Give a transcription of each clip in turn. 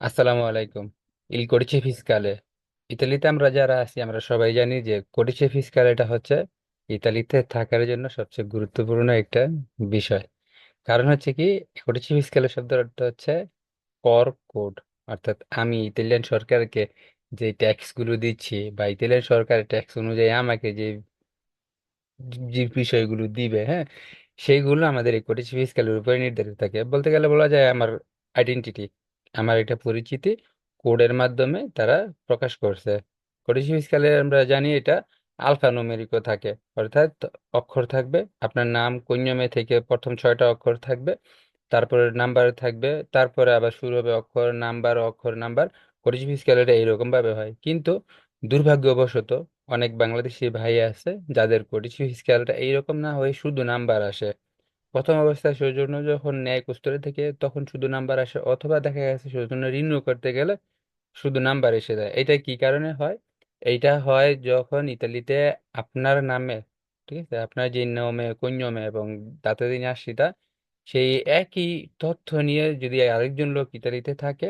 আসসালামু আলাইকুম। ইল কোডিচে ফিসকালে। ইতালিতে আমরা যারা আছি, আমরা সবাই জানি যে কোডিচে ফিসকালে এটা হচ্ছে ইতালিতে থাকার জন্য সবচেয়ে গুরুত্বপূর্ণ একটা বিষয়। কারণ হচ্ছে কি কোডিচে ফিসকালে শব্দের অর্থ হচ্ছে কর কোড। অর্থাৎ আমি ইতালিয়ান সরকারকে যে ট্যাক্সগুলো দিচ্ছি বা ইতালিয়ান সরকার ট্যাক্স অনুযায়ী আমাকে যে যে বিষয়গুলো দিবে হ্যাঁ সেইগুলো আমাদের এই কোটেজ ফিসকালের উপরে নির্ধারিত থাকে। বলতে গেলে বলা যায় আমার আইডেন্টিটি। আমার একটা পরিচিতি কোডের মাধ্যমে তারা প্রকাশ করছে। কোটেজ ফিসকালে আমরা জানি এটা আলফা নুমেরিকও থাকে, অর্থাৎ অক্ষর থাকবে, আপনার নাম কইন্যমে থেকে প্রথম ছয়টা অক্ষর থাকবে, তারপরে নাম্বার থাকবে, তারপরে আবার শুরু হবে অক্ষর, নাম্বার অক্ষর, নাম্বার। কোটেজ ফিসকালের এইরকম ভাবে হয়। কিন্তু দুর্ভাগ্যবশত অনেক বাংলাদেশি ভাই আছে যাদের কোটিচি স্কেলটা এইরকম না হয়ে শুধু নাম্বার আসে। প্রথম অবস্থায় সৌজন্য যখন নেয় কুস্তরে থেকে তখন শুধু নাম্বার আসে অথবা দেখা গেছে সৌজন্য রিনিউ করতে গেলে শুধু নাম্বার এসে যায়। এটা কি কারণে হয়? এইটা হয় যখন ইতালিতে আপনার নামে, ঠিক আছে? আপনার যে নিয়মে কোন এবং দাতা দিন আসিটা সেই একই তথ্য নিয়ে যদি আরেকজন লোক ইতালিতে থাকে,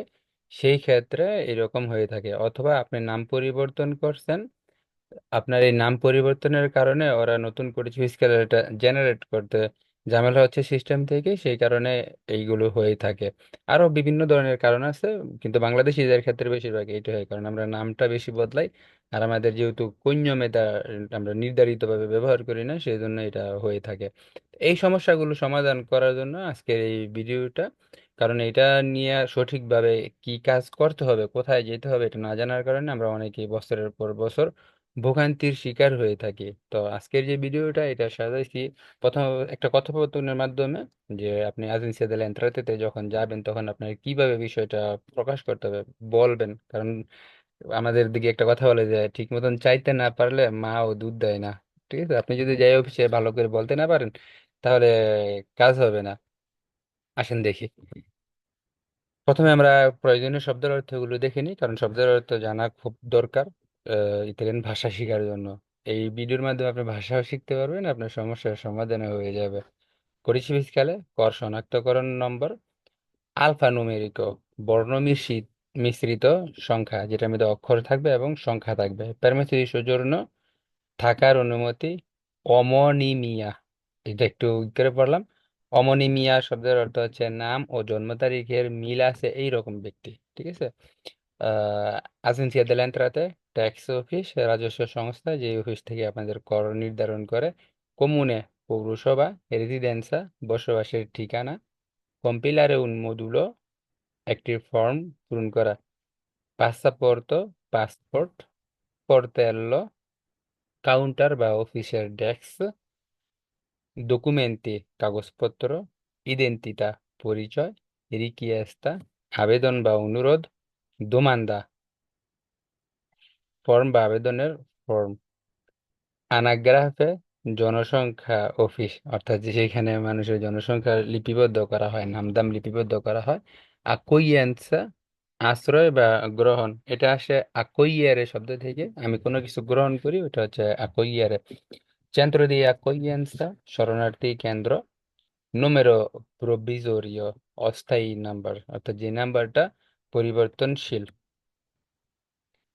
সেই ক্ষেত্রে এরকম হয়ে থাকে। অথবা আপনি নাম পরিবর্তন করছেন, আপনার এই নাম পরিবর্তনের কারণে ওরা নতুন করে চুইস জেনারেট করতে ঝামেলা হচ্ছে সিস্টেম থেকে সেই কারণে এইগুলো হয়ে থাকে। আরও বিভিন্ন ধরনের কারণ আছে, কিন্তু বাংলাদেশিদের ক্ষেত্রে বেশিরভাগ এইটা হয়, কারণ আমরা নামটা বেশি বদলাই আর আমাদের যেহেতু কৈন্য মেধা আমরা নির্ধারিতভাবে ব্যবহার করি না সেই জন্য এটা হয়ে থাকে। এই সমস্যাগুলো সমাধান করার জন্য আজকের এই ভিডিওটা, কারণ এটা নিয়ে সঠিকভাবে কি কাজ করতে হবে, কোথায় যেতে হবে এটা না জানার কারণে আমরা অনেকেই বছরের পর বছর ভোগান্তির শিকার হয়ে থাকি। তো আজকের যে ভিডিওটা, এটা সাজাইছি প্রথম একটা কথোপকথনের মাধ্যমে যে আপনি এজেন্সি দেল এন্ট্রাতে যখন যাবেন, তখন আপনার কীভাবে বিষয়টা প্রকাশ করতে হবে বলবেন? কারণ আমাদের দিকে একটা কথা বলে যে, ঠিক মতন চাইতে না পারলে মা ও দুধ দেয় না। ঠিক আছে? আপনি যদি যাই অফিসে ভালো করে বলতে না পারেন, তাহলে কাজ হবে না। আসেন দেখি। প্রথমে আমরা প্রয়োজনীয় শব্দের অর্থগুলো দেখে নিই, কারণ শব্দের অর্থ জানা খুব দরকার। ইতালিয়ান ভাষা শেখার জন্য। এই ভিডিওর মাধ্যমে আপনি ভাষাও শিখতে পারবেন, আপনার সমস্যার সমাধান হয়ে যাবে। করিচি ফিসকালে কর শনাক্তকরণ নম্বর, আলফা নুমেরিক বর্ণ মিশ্রিত মিশ্রিত সংখ্যা, যেটার মধ্যে অক্ষর থাকবে এবং সংখ্যা থাকবে। পারমিসি সৌজন্য, থাকার অনুমতি অমনিমিয়া এটা একটু করে পড়লাম। অমনিমিয়া শব্দের অর্থ হচ্ছে নাম ও জন্ম তারিখের মিল আছে এই রকম ব্যক্তি, ঠিক আছে? আহ দেল এন্ট্রাতে ট্যাক্স অফিস রাজস্ব সংস্থা যে অফিস থেকে আপনাদের কর নির্ধারণ করে, কমুনে পৌরসভা রেসিডেন্সা বসবাসের ঠিকানা কম্পিলারে módulo একটি ফর্ম পূরণ করা পাসপোর্ট পাসপোর্ট পোর্টেল্লো কাউন্টার বা অফিসের ডেস্ক ডকুমেন্টে কাগজপত্র ইডেন্টিতা পরিচয় রিকিয়েস্তা আবেদন বা অনুরোধ দোমান্দা ফর্ম বা আবেদনের ফর্ম আনাগ্রাফে জনসংখ্যা অফিস, অর্থাৎ যে সেখানে মানুষের জনসংখ্যা লিপিবদ্ধ করা হয়, নামদাম লিপিবদ্ধ করা হয়, আকোইয়েন্সা আশ্রয় বা গ্রহণ, এটা আসে আকোইয়ারে শব্দ থেকে, আমি কোনো কিছু গ্রহণ করি, ওটা হচ্ছে আকোইয়ারে। centro di accoglienza শরণার্থী কেন্দ্র número provisorio, অস্থায়ী নাম্বার অর্থাৎ যে নাম্বারটা পরিবর্তনশীল।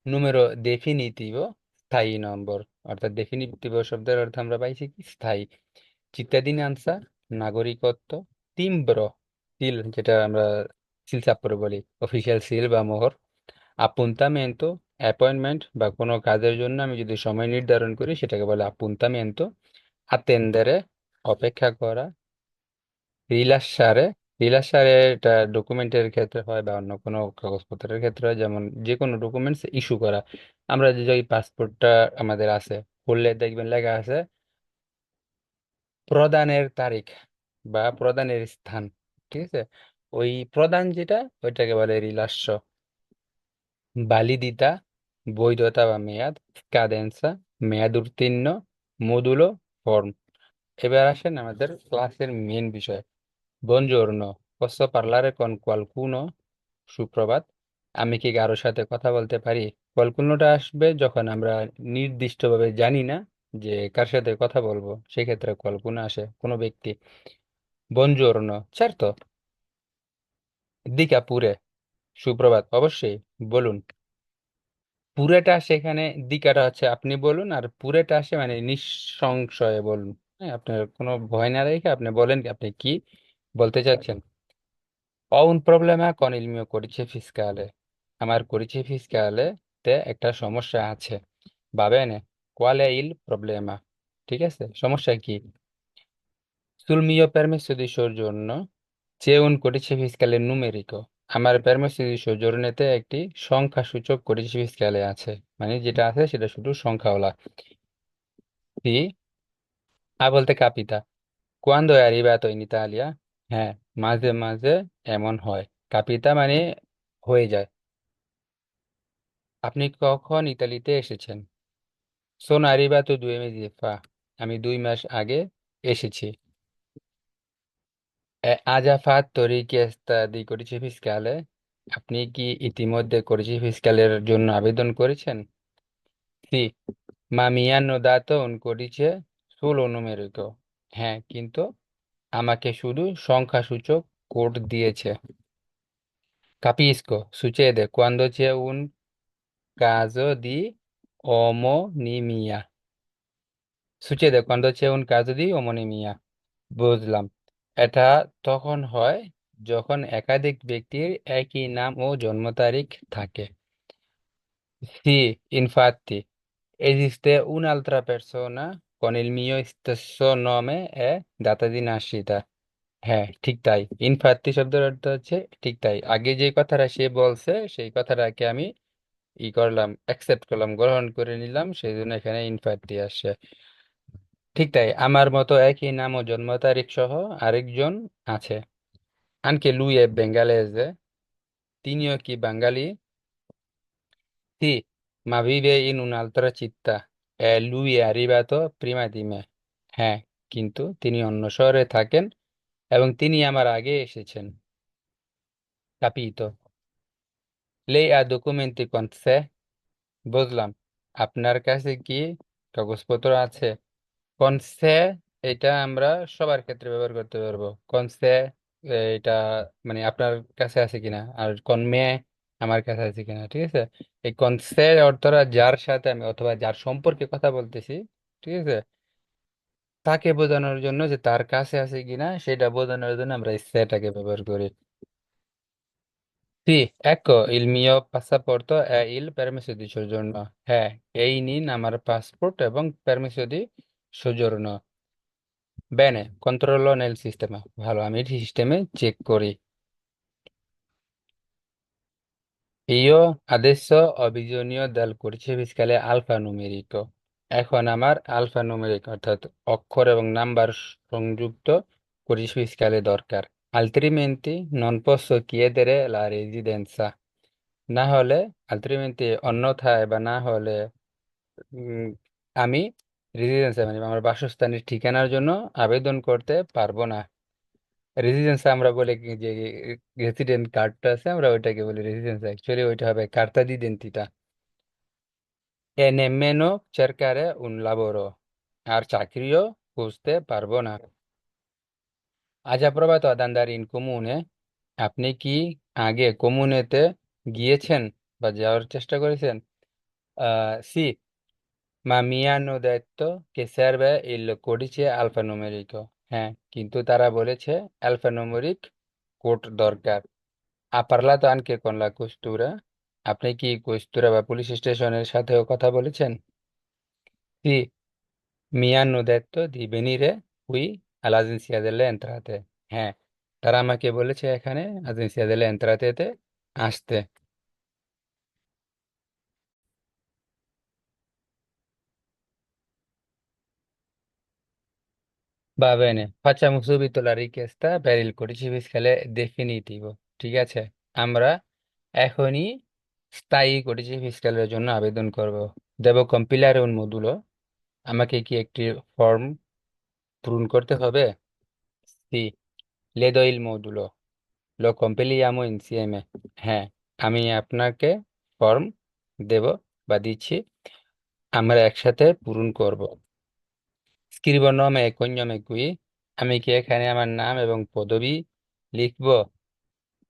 Número definitivo, স্থায়ী নম্বর। অর্থাৎ definitivo শব্দের অর্থ আমরা পাইছি কি? স্থায়ী। cittadinanza নাগরিকত্ব timbro সিল, যেটা আমরা সিল চাপ্পরে বলি অফিসিয়াল সিল বা মোহর। appuntamento অ্যাপয়েন্টমেন্ট বা কোনো কাজের জন্য আমি যদি সময় নির্ধারণ করি, সেটাকে বলে appuntamento attendere অপেক্ষা করা। রিলাসারে রিলাসারে এটা ডকুমেন্টের ক্ষেত্রে হয় বা অন্য কোনো কাগজপত্রের ক্ষেত্রে হয়, যেমন যে কোনো ডকুমেন্টস ইস্যু করা। আমরা যে যে পাসপোর্টটা আমাদের আছে খুললে দেখবেন লেখা আছে, প্রদানের তারিখ বা প্রদানের স্থান, ঠিক আছে? ওই প্রদান যেটা, ওইটাকে বলে রিলাস্য। বালিদিতা, বৈধতা বা মেয়াদ, কাদেন্সা মেয়াদ উত্তীর্ণ মডুলো ফর্ম। এবার আসেন আমাদের ক্লাসের মেন বিষয়। Buongiorno, posso parlare con qualcuno? সুপ্রভাত আমি কি কারোর সাথে কথা বলতে পারি? কলকুলোটা আসবে যখন আমরা নির্দিষ্টভাবে জানি না যে কার সাথে কথা বলব সেক্ষেত্রে কলকুলো আসে কোনো ব্যক্তি। Buongiorno, certo, dica pure. সুপ্রভাত অবশ্যই বলুন। পুরেটা সেখানে দিকাটা হচ্ছে আপনি বলুন আর পুরেটা আসে মানে নিঃসংশয়ে বলুন। হ্যাঁ আপনার কোনো ভয় না রেখে আপনি বলেন আপনি কি বলতে চাচ্ছেন? ও উন প্রবলেমা কন ইল মিও করিছে ফিসকালে আমার করেছে ফিসকালে তে একটা সমস্যা আছে। বাবেন কোয়ালে ইল প্রবলেমা ঠিক আছে? সমস্যা কি? সুলমিও পারমিশন সৌজন্য চে উন করিছে ফিসকালে নুমেরিক আমার পারমিশন সৌজন্যতে একটি সংখ্যা সূচক করিছে ফিসকালে আছে। মানে যেটা আছে সেটা শুধু সংখ্যা হলা সি আ বলতে কাপিতা কোয়ান্দো অ্যারিবা তো ইন ইতালিয়া হ্যাঁ মাঝে মাঝে এমন হয়। কাপিতা মানে হয়ে যায়। আপনি কখন ইতালিতে এসেছেন? সোন আরিবা তো দুই মাস ফা আমি দুই মাস আগে এসেছি। আজা ফা তরি কি করেছি ফিসকালে আপনি কি ইতিমধ্যে করেছি ফিসকালের জন্য আবেদন করেছেন? সি মামিয়ান দাতো উন করেছে ষোলো নম্বরে হ্যাঁ কিন্তু আমাকে শুধু সংখ্যাসূচক কোড দিয়েছে। কাপিসকো, সুচেদে কুয়ান্দো চে উন কাজ দি অমনিমিয়া। সুচেদে কুয়ান্দো চে উন কাজ দি অমনিমিয়া। বুঝলাম। এটা তখন হয় যখন একাধিক ব্যক্তির একই নাম ও জন্ম তারিখ থাকে। সি, ইনফাত্তি। এজিস্তে উন আলত্রা পেরসোনা con il mio stesso nome e data di. হ্যাঁ ঠিক তাই। ইনফ্যাক্টি শব্দের অর্থ হচ্ছে ঠিক তাই। আগে যে কথাটা সে বলছে, সেই কথাটাকে আমি ই করলাম অ্যাকসেপ্ট করলাম, গ্রহণ করে নিলাম সেই জন্য এখানে ইনফ্যাক্টি আসছে। ঠিক তাই, আমার মতো একই নাম ও জন্ম তারিখ সহ আরেকজন আছে। anche lui è bengalese তিনিও কি বাঙালি? ma vive in un'altra città è arrivato prima di হ্যাঁ কিন্তু তিনি অন্য শহরে থাকেন এবং তিনি আমার আগে এসেছেন। capito lei ha documenti con বুঝলাম। আপনার কাছে কি কাগজপত্র আছে? con এটা আমরা সবার ক্ষেত্রে ব্যবহার করতে পারব। con এটা মানে আপনার কাছে আছে কিনা? আর con me আমার কাছে আছে কিনা ঠিক আছে এই sé অর্থটা যার সাথে আমি অথবা যার সম্পর্কে কথা বলতেছি ঠিক আছে তাকে বোঝানোর জন্য যে তার কাছে আছে কিনা সেটা বোঝানোর জন্য আমরা সেটাকে ব্যবহার করি Sì, ecco il mio passaporto e il permesso di soggiorno. হ্যাঁ এই নিন আমার পাসপোর্ট এবং permesso di soggiorno. Bene, controllo nel sistema. ভালো আমি সিস্টেমে চেক করি io আদেশ ho bisogno del codice fiscale alfanumerico. এখন আমার আলফানুমেরিক অর্থাৎ অক্ষর এবং নাম্বার সংযুক্ত কুরিশ ফিসকালে দরকার। আলট্রিমেন্টি নন পোসো কিয়েদেরে লা রেজিডেন্সা। না হলে আলট্রিমেন্টি অন্যথায় বা না হলে আমি রেজিডেন্সা মানে আমার বাসস্থানের ঠিকানার জন্য আবেদন করতে পারব না। রেসিডেন্স আমরা বলে যে রেসিডেন্ট কার্ডটা আমরা ওইটাকে বলি রেসিডেন্স অ্যাকচুয়ালি ওইটা আর চাকরিও খুঁজতে পারব না। আজ প্রভাত আদানদার ইন কমুনে আপনি কি আগে কমুনেতে গিয়েছেন বা যাওয়ার চেষ্টা করেছেন? আহ সি, মা মিয়ানো দায়িত্ব কে সার্ভে ইল কোডিচে আলফা নুমেরিকো হ্যাঁ কিন্তু তারা বলেছে অ্যালফানোমরিক কোড দরকার। আপারলা তো আনকে কোনলা কস্তুরা? আপনি কি কস্তুরা বা পুলিশ স্টেশনের সাথেও কথা বলেছেন? কি মিয়ানু দেত্ত দি বেনিরে উই আল আজেন্সিয়া দেলে এন্ত্রাতে হ্যাঁ তারা আমাকে বলেছে এখানে আজেন্সিয়া দেলে এন্ত্রাতে আসতে। Va bene, facciamo subito la richiesta per il codice fiscale definitivo ঠিক আছে আমরা এখনই স্থায়ী codice fiscale জন্য আবেদন করব দেব কম্পিলারে un modulo আমাকে কি একটি ফর্ম পূরণ করতে হবে sì le do il modulo lo compiliamo insieme হ্যাঁ আমি আপনাকে ফর্ম দেব বা দিচ্ছি আমরা একসাথে পূরণ করব স্ক্রিব নমে কন্যমে কুই আমি কি এখানে আমার নাম এবং পদবি লিখব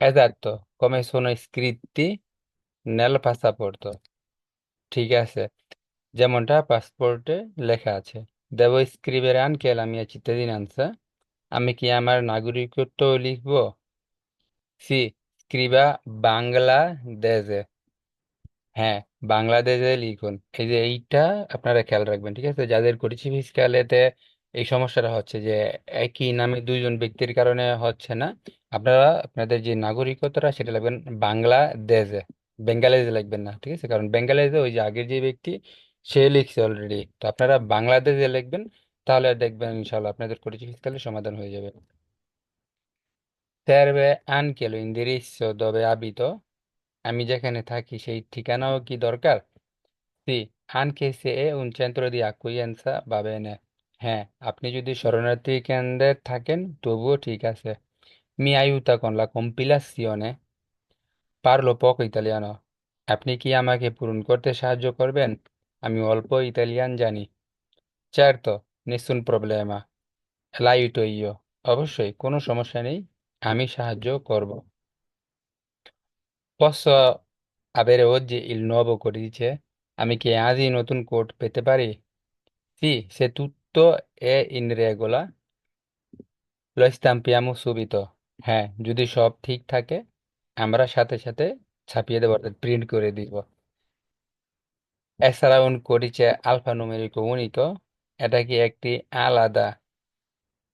এজাত কমে শোনো স্কৃতি নেল ভাষা পড়তো ঠিক আছে যেমনটা পাসপোর্টে লেখা আছে দেব স্ক্রিবের আন কেল আমি চিতে দিন আনসা আমি কি আমার নাগরিকত্ব লিখব সি স্ক্রিবা বাংলা দেজে হ্যাঁ বাংলাদেশে লিখুন। এই যে এইটা আপনারা খেয়াল রাখবেন, ঠিক আছে? যাদের করেছি ফিসকালেতে এই সমস্যাটা হচ্ছে যে, একই নামে দুইজন ব্যক্তির কারণে হচ্ছে না। আপনারা, আপনাদের যে নাগরিকতাটা সেটা লাগবেন বাংলাদেশে বেঙ্গালিতে লিখবেন না, ঠিক আছে? কারণ বেঙ্গালিতে ওই যে আগের যে ব্যক্তি, সে লিখছে অলরেডি তো আপনারা বাংলাদেশে লিখবেন, তাহলে দেখবেন ইনশাল্লাহ আপনাদের করেছি ফিসকালের সমাধান হয়ে যাবে। Serve anche l'indirizzo dove abito আমি যেখানে থাকি সেই ঠিকানাও কি দরকার? সি আন কেসে এ উন উনচেন্ত্র দি আকুইয়েন্সা বাবেনে হ্যাঁ আপনি যদি শরণার্থী কেন্দ্রে থাকেন, তবুও ঠিক আছে। মি আই আইউতা কনলা কম্পিলাসিওনে পারল পক ইতালিয়ানো আপনি কি আমাকে পূরণ করতে সাহায্য করবেন? আমি অল্প ইতালিয়ান জানি। চারতো নিশ্চুন প্রবলেমা লাইটো ইয় অবশ্যই, কোনো সমস্যা নেই। আমি সাহায্য করব। Posso avere oggi il nuovo codice? আজই নতুন কোড পেতে পারি? Sì, se tutto è in regola, lo stampiamo subito. হ্যাঁ, যদি সব ঠিক থাকে, আমরা সাথে সাথে ছাপিয়ে দেবো অর্থাৎ প্রিন্ট করে দিব। E sarà un codice alfanumerico unico? এটা কি একটি আলাদা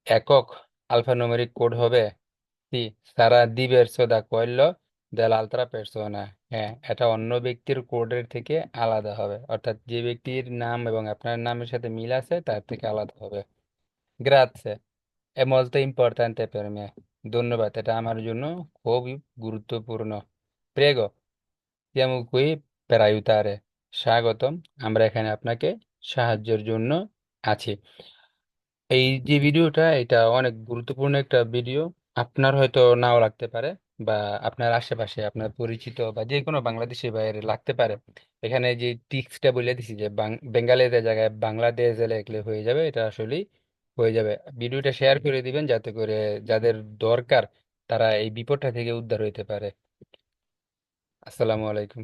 একক আলফানুমেরিক কোড হবে? Sì, sarà diverso da quello dell'altra persona. হ্যাঁ এটা অন্য ব্যক্তির কোডের থেকে আলাদা হবে অর্থাৎ যে ব্যক্তির নাম এবং আপনার নামের সাথে মিল আছে তার থেকে আলাদা হবে Grazie, è molto importante per me. ধন্যবাদ এটা আমার জন্য খুবই গুরুত্বপূর্ণ siamo qui per aiutare. স্বাগতম আমরা এখানে আপনাকে সাহায্যের জন্য আছি এই যে ভিডিওটা এটা অনেক গুরুত্বপূর্ণ একটা ভিডিও আপনার হয়তো নাও লাগতে পারে বা আপনার আশেপাশে আপনার পরিচিত বা যে কোনো বাংলাদেশি বাইরে লাগতে পারে। এখানে যে টিক্সটা বলে দিছি যে বাং- বেঙ্গালিদের জায়গায় বাংলাদেশ লিখলে হয়ে যাবে এটা আসলেই হয়ে যাবে। ভিডিওটা শেয়ার করে দিবেন যাতে করে যাদের দরকার তারা এই বিপদটা থেকে উদ্ধার হইতে পারে। আসসালামু আলাইকুম।